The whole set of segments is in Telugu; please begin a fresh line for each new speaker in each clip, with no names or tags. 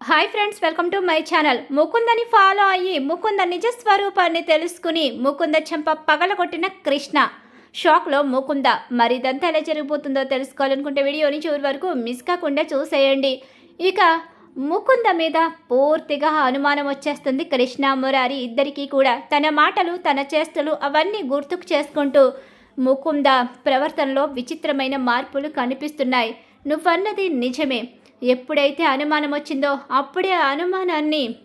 Hi friends welcome to my channel ముకుందని follow అయ్యి ముకుంద నిజ స్వరూపాన్ని తెలుసుకుని ముకుంద చెంప పగలగొట్టిన కృష్ణ. షాక్లో ముకుంద మరి ఇదంతా ఎలా జరిగిపోతుందో తెలుసుకోవాలనుకుంటే వీడియోని చివరి వరకు మిస్ కాకుండా చూసేయండి. ఇక ముకుంద మీద పూర్తిగా అనుమానం వచ్చేస్తుంది కృష్ణ మురారి ఇద్దరికీ కూడా. తన మాటలు తన చేష్టలు అవన్నీ గుర్తుకు చేసుకుంటూ ముకుంద ప్రవర్తనలో విచిత్రమైన మార్పులు కనిపిస్తున్నాయి. నువ్వన్నది నిజమే. ఎప్పుడైతే అనుమానం వచ్చిందో అప్పుడే ఆ అనుమానాన్ని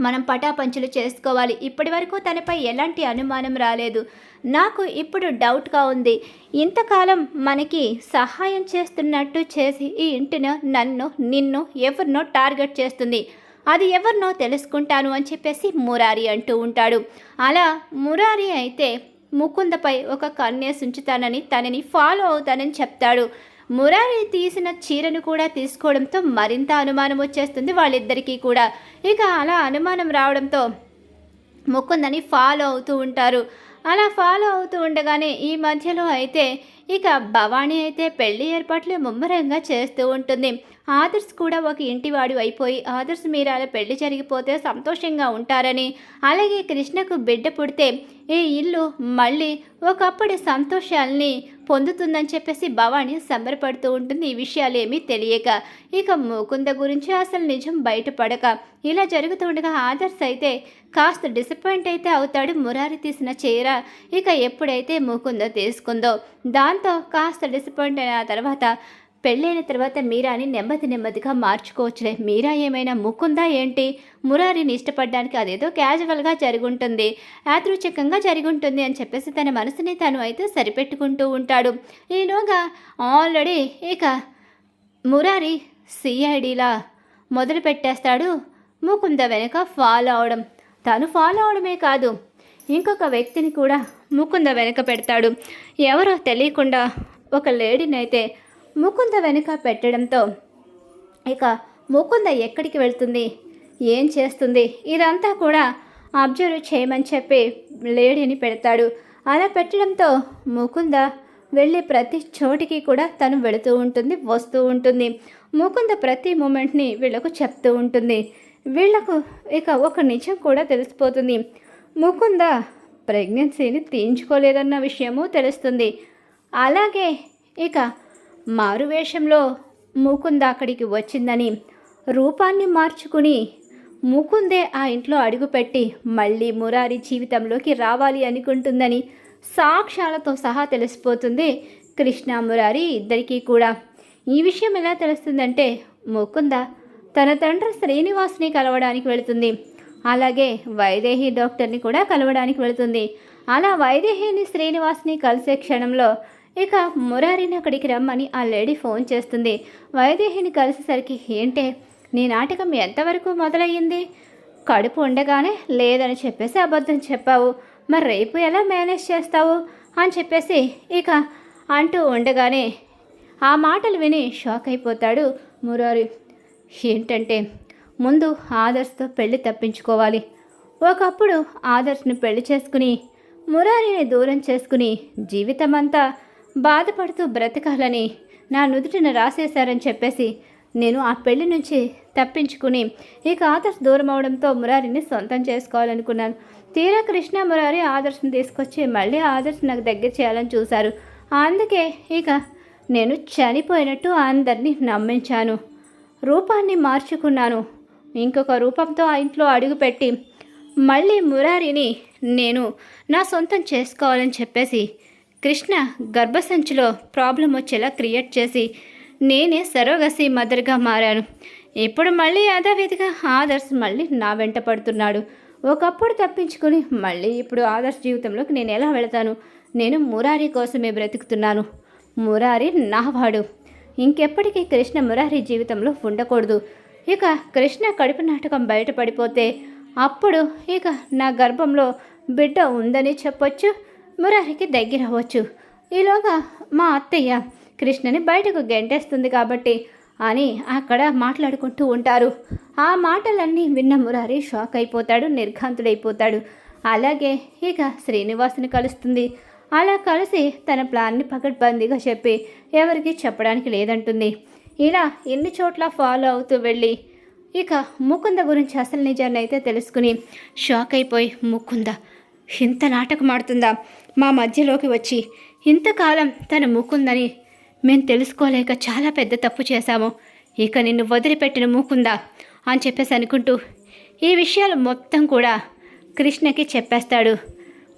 మనం పటాపంచులు చేసుకోవాలి. ఇప్పటి వరకు తనపై ఎలాంటి అనుమానం రాలేదు. నాకు ఇప్పుడు డౌట్గా ఉంది. ఇంతకాలం మనకి సహాయం చేస్తున్నట్టు చేసి ఈ ఇంటిని నన్ను నిన్ను ఎవరినో టార్గెట్ చేస్తుంది. అది ఎవరినో తెలుసుకుంటాను అని చెప్పేసి మురారి అంటూ ఉంటాడు. అలా మురారి అయితే ముకుందపై ఒక కన్నేసి ఉంచుతానని తనని ఫాలో అవుతానని చెప్తాడు. మురారి తీసిన చీరను కూడా తీసుకోవడంతో మరింత అనుమానం వచ్చేస్తుంది వాళ్ళిద్దరికీ కూడా. ఇక అలా అనుమానం రావడంతో ముకుందని ఫాలో అవుతూ ఉంటారు. అలా ఫాలో అవుతూ ఉండగానే ఈ మధ్యలో అయితే ఇక భవానీ అయితే పెళ్ళి ఏర్పాట్లు ముమ్మరంగా చేస్తూ ఉంటుంది. ఆదర్శ్ కూడా ఒక ఇంటివాడు అయిపోయి ఆదర్శ్ మీరాల పెళ్ళి జరిగిపోతే సంతోషంగా ఉంటారని. అలాగే కృష్ణకు బిడ్డ పుడితే ఈ ఇల్లు మళ్ళీ ఒకప్పటి సంతోషాల్ని పొందుతుందని చెప్పేసి భవాని సంబరపడుతూ ఉంటుంది. ఈ విషయాలేమీ తెలియక ఇక ముకుంద గురించి అసలు నిజం బయటపడక ఇలా జరుగుతుండగా ఆదర్శ్ అయితే కాస్త డిసప్పాయింట్ అయితే అవుతాడు. మురారి తీసిన చీర ఇక ఎప్పుడైతే ముకుంద తీసుకుందో దాంతో కాస్త డిసప్పాయింట్ అయిన తర్వాత పెళ్ళైన తర్వాత మీరాని నెమ్మది నెమ్మదిగా మార్చుకోవచ్చులే. మీరా ఏమైనా ముక్కుందా ఏంటి? మురారిని ఇష్టపడడానికి అదేదో క్యాజువల్గా జరుగుంటుంది. యాదృచ్ఛికంగా జరుగుంటుంది అని చెప్పేసి తన మనసుని తను అయితే సరిపెట్టుకుంటూ ఉంటాడు. ఈలోగా ఆల్రెడీ ఇక మురారి సిఐడిలా మొదలు పెట్టేస్తాడు ముకుంద వెనుక ఫాలో అవడం. తను ఫాలో అవడమే కాదు. ఇంకొక వ్యక్తిని కూడా ముకుంద వెనక పెడతాడు. ఎవరో తెలియకుండా ఒక లేడీని అయితే ముకుంద వెనుక పెట్టడంతో ఇక ముకుంద ఎక్కడికి వెళ్తుంది? ఏం చేస్తుంది? ఇదంతా కూడా అబ్జర్వ్ చేయమని చెప్పి లేడీని పెడతాడు. అలా పెట్టడంతో ముకుంద వెళ్ళే ప్రతి చోటికి కూడా తను వెళుతూ ఉంటుంది వస్తూ ఉంటుంది. ముకుంద ప్రతి మూమెంట్ని వీళ్ళకు చెప్తూ ఉంటుంది. వీళ్ళకు ఇక ఒక నిజం కూడా తెలిసిపోతుంది. ముకుంద ప్రెగ్నెన్సీని తీయించుకోలేదన్న విషయము తెలుస్తుంది. అలాగే ఇక మారువేషంలో ముకుంద అక్కడికి వచ్చిందని రూపాన్ని మార్చుకుని ముకుందే ఆ ఇంట్లో అడుగుపెట్టి మళ్ళీ మురారి జీవితంలోకి రావాలి అనుకుంటుందని సాక్ష్యాలతో సహా తెలిసిపోతుంది కృష్ణ మురారి ఇద్దరికీ కూడా. ఈ విషయం ఎలా తెలుస్తుందంటే ముకుంద తన తండ్రి శ్రీనివాస్ని కలవడానికి వెళుతుంది. అలాగే వైదేహి డాక్టర్ని కూడా కలవడానికి వెళుతుంది. అలా వైదేహిని శ్రీనివాస్ని కలిసే క్షణంలో ఇక మురారిని అక్కడికి రమ్మని ఆ లేడీ ఫోన్ చేస్తుంది. వైదేహిని కలిసేసరికి ఏంటే నీ నాటకం ఎంతవరకు మొదలయ్యింది? కడుపు ఉండగానే లేదని చెప్పేసి అబద్ధం చెప్పావు. మరి రేపు ఎలా మేనేజ్ చేస్తావు? అని చెప్పేసి ఇక అంటూ ఉండగానే ఆ మాటలు విని షాక్ అయిపోతాడు మురారి. ఏంటంటే ముందు ఆదర్శ్తో పెళ్ళి తప్పించుకోవాలి. ఒకప్పుడు ఆదర్శ్ని పెళ్ళి చేసుకుని మురారిని దూరం చేసుకుని జీవితమంతా బాధపడుతూ బ్రతకాలని నా నుదుటిన రాసేశారని చెప్పేసి నేను ఆ పెళ్ళి నుంచి తప్పించుకుని ఇక ఆదర్శ్ దూరం అవడంతో మురారిని సొంతం చేసుకోవాలనుకున్నాను. తీరా కృష్ణ మురారి ఆదర్శ్ని తీసుకొచ్చి మళ్ళీ ఆదర్శ్ నాకు దగ్గర చేయాలని చూశారు. అందుకే ఇక నేను చనిపోయినట్టు అందరినీ నమ్మించాను. రూపాన్ని మార్చుకున్నాను. ఇంకొక రూపంతో ఆ ఇంట్లో అడుగుపెట్టి మళ్ళీ మురారిని నేను నా సొంతం చేసుకోవాలని చెప్పేసి కృష్ణ గర్భసంచిలో ప్రాబ్లం వచ్చేలా క్రియేట్ చేసి నేనే సరోగసి మదర్గా మారాను. ఇప్పుడు మళ్ళీ యథావిధిగా ఆదర్శ్ మళ్ళీ నా వెంట పడుతున్నాడు. ఒకప్పుడు తప్పించుకుని మళ్ళీ ఇప్పుడు ఆదర్శ్ జీవితంలోకి నేను ఎలా వెళతాను? నేను మురారి కోసమే బ్రతుకుతున్నాను. మురారి నావాడు. ఇంకెప్పటికీ కృష్ణ మురారి జీవితంలో ఉండకూడదు. ఇక కృష్ణ కడుపు నాటకం బయటపడిపోతే అప్పుడు ఇక నా గర్భంలో బిడ్డ ఉందని చెప్పొచ్చు మురారికి దగ్గర అవ్వచ్చు. ఈలోగా మా అత్తయ్య కృష్ణని బయటకు గెంటేస్తుంది కాబట్టి అని అక్కడ మాట్లాడుకుంటూ ఉంటారు. ఆ మాటలన్నీ విన్న మురారి షాక్ అయిపోతాడు నిర్ఘాంతుడైపోతాడు. అలాగే ఇక శ్రీనివాసుని కలుస్తుంది. అలా కలిసి తన ప్లాన్ని పకడ్బందీగా చెప్పి ఎవరికి చెప్పడానికి లేదంటుంది. ఇలా ఎన్ని చోట్ల ఫాలో అవుతూ వెళ్ళి ఇక ముకుంద గురించి అసలు నిజాన్ని అయితే తెలుసుకుని షాక్ అయిపోయి ముకుంద ఇంత నాటకం ఆడుతుందా? మా మధ్యలోకి వచ్చి ఇంతకాలం తన ముకుందని మేము తెలుసుకోలేక చాలా పెద్ద తప్పు చేశాము. ఇక నిన్ను వదిలిపెట్టిన ముకుందా అని చెప్పేసి అనుకుంటూ ఈ విషయాలు మొత్తం కూడా కృష్ణకి చెప్పేస్తాడు.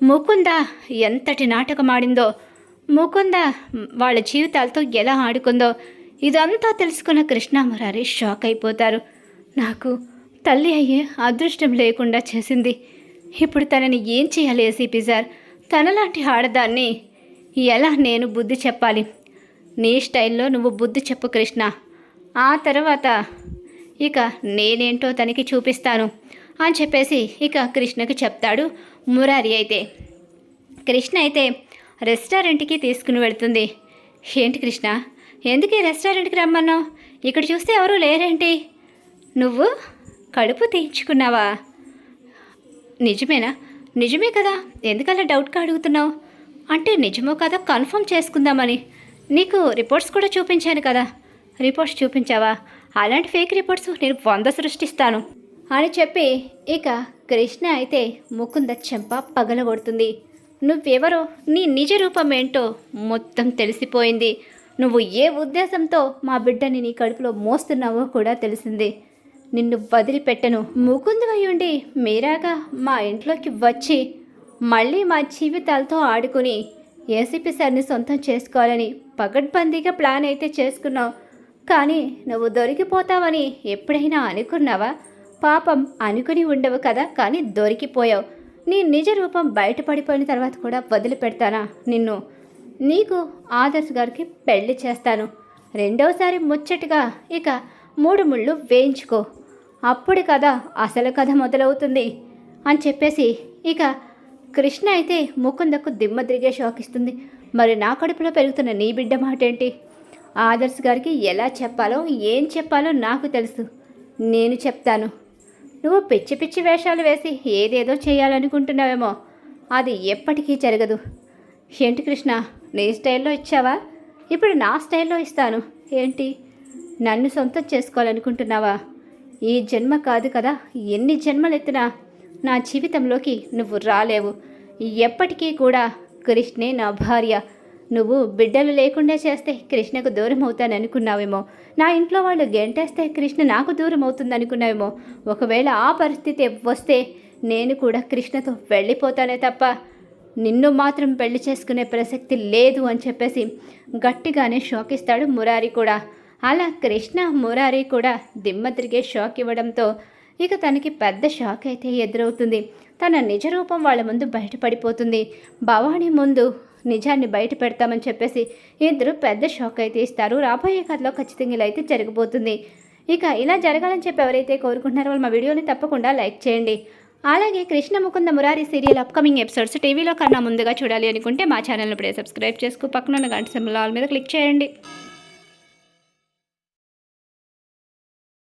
ముకుంద ఎంతటి నాటకం ఆడిందో ముకుంద వాళ్ళ జీవితాలతో ఎలా ఆడుకుందో ఇదంతా తెలుసుకున్న కృష్ణ మురారి షాక్ అయిపోతారు. నాకు తల్లి అయ్యే అదృష్టం లేకుండా చేసింది. ఇప్పుడు తనని ఏం చేయాలి ఏసీపీ సార్? తనలాంటి ఆడదాన్ని ఎలా నేను బుద్ధి చెప్పాలి? నీ స్టైల్లో నువ్వు బుద్ధి చెప్పు కృష్ణ. ఆ తర్వాత ఇక నేనేంటో తనకి చూపిస్తాను అని చెప్పేసి ఇక కృష్ణకి చెప్తాడు మురారి అయితే. కృష్ణ అయితే రెస్టారెంట్కి తీసుకుని వెళ్తుంది. ఏంటి కృష్ణ? ఎందుకు ఈ రెస్టారెంట్కి రమ్మన్నావు? ఇక్కడ చూస్తే ఎవరూ లేరేంటి? నువ్వు కడుపు తీయించుకున్నావా నిజమేనా? నిజమే కదా. ఎందుకలా డౌట్గా అడుగుతున్నావు? అంటే నిజమో కదా కన్ఫర్మ్ చేసుకుందామని. నీకు రిపోర్ట్స్ కూడా చూపించాను కదా. రిపోర్ట్స్ చూపించావా? అలాంటి ఫేక్ రిపోర్ట్స్ నేను వంద సృష్టిస్తాను. అని చెప్పి ఇక కృష్ణ అయితే ముకుంద చెంప పగలగొడుతుంది. నువ్వెవరో నీ నిజ రూపం ఏంటో మొత్తం తెలిసిపోయింది. నువ్వు ఏ ఉద్దేశంతో మా బిడ్డని నీ కడుపులో మోస్తున్నావో కూడా తెలిసింది. నిన్ను వదిలిపెట్టను. ముకుందువయ్యుండి మీరాగా మా ఇంట్లోకి వచ్చి మళ్ళీ మా జీవితాలతో ఆడుకుని ఏసీపీ సార్ని సొంతం చేసుకోవాలని పగడ్బందీగా ప్లాన్ అయితే చేసుకున్నావు. కానీ నువ్వు దొరికిపోతావని ఎప్పుడైనా అనుకున్నావా? పాపం అనుకుని ఉండవు కదా కానీ దొరికిపోయావు. నీ నిజ రూపం బయటపడిపోయిన తర్వాత కూడా వదిలిపెడతానా నిన్ను? నీకు ఆదర్శ్ గారికి పెళ్ళి చేస్తాను. రెండవసారి ముచ్చటగా ఇక మూడు ముళ్ళు వేయించుకో. అప్పుడు కదా అసలు కథ మొదలవుతుంది అని చెప్పేసి ఇక కృష్ణ అయితే ముకుందకు దిమ్మ తిరిగే షాక్ ఇస్తుంది మరి నా కడుపులో పెరుగుతున్న నీ బిడ్డ మాట ఏంటి ఆదర్శ్ గారికి ఎలా చెప్పాలో ఏం చెప్పాలో నాకు తెలుసు. నేను చెప్తాను. నువ్వు పిచ్చి పిచ్చి వేషాలు వేసి ఏదేదో చేయాలనుకుంటున్నావేమో. అది ఎప్పటికీ జరగదు. ఏంటి కృష్ణ? నీ స్టైల్లో ఇచ్చావా? ఇప్పుడు నా స్టైల్లో ఇస్తాను. ఏంటి? నన్ను సొంతం చేసుకోవాలనుకుంటున్నావా? ఈ జన్మ కాదు కదా. ఎన్ని జన్మలెత్తినా నా జీవితంలోకి నువ్వు రాలేవు. ఎప్పటికీ కూడా కృష్ణే నా భార్య. నువ్వు బిడ్డలు లేకుండా చేస్తే కృష్ణకు దూరం అవుతాను అనుకున్నావేమో నా ఇంట్లో వాళ్ళు గెంటేస్తే కృష్ణ నాకు దూరం అవుతుంది అనుకున్నావేమో ఒకవేళ ఆ పరిస్థితి వస్తే నేను కూడా కృష్ణతో వెళ్ళిపోతానే తప్ప నిన్ను మాత్రం పెళ్ళి చేసుకునే ప్రసక్తి లేదు అని చెప్పేసి గట్టిగానే షాక్ ఇస్తాడు మురారి కూడా. అలా కృష్ణ మురారి కూడా దిమ్మ తిరిగే షాక్ ఇవ్వడంతో ఇక తనకి పెద్ద షాక్ అయితే ఎదురవుతుంది. తన నిజ రూపం వాళ్ళ ముందు బయటపడిపోతుంది. భవానీ ముందు నిజాన్ని బయట పెడతామని చెప్పేసి ఇద్దరు పెద్ద షాక్ అయితే ఇస్తారు. రాబోయే కథలో ఖచ్చితంగా ఇలా అయితే జరగబోతుంది. ఇక ఇలా జరగాలని చెప్పి ఎవరైతే కోరుకుంటున్నారో వాళ్ళు మా వీడియోని తప్పకుండా లైక్ చేయండి. అలాగే Krishna Mukunda Murari serial upcoming episodes టీవీలో కన్నా ముందుగా చూడాలి అనుకుంటే మా ఛానల్ని ఇప్పుడే సబ్స్క్రైబ్ చేసుకు. పక్కన ఉన్న గంట సింబల్ ఆల్ మీద క్లిక్ చేయండి.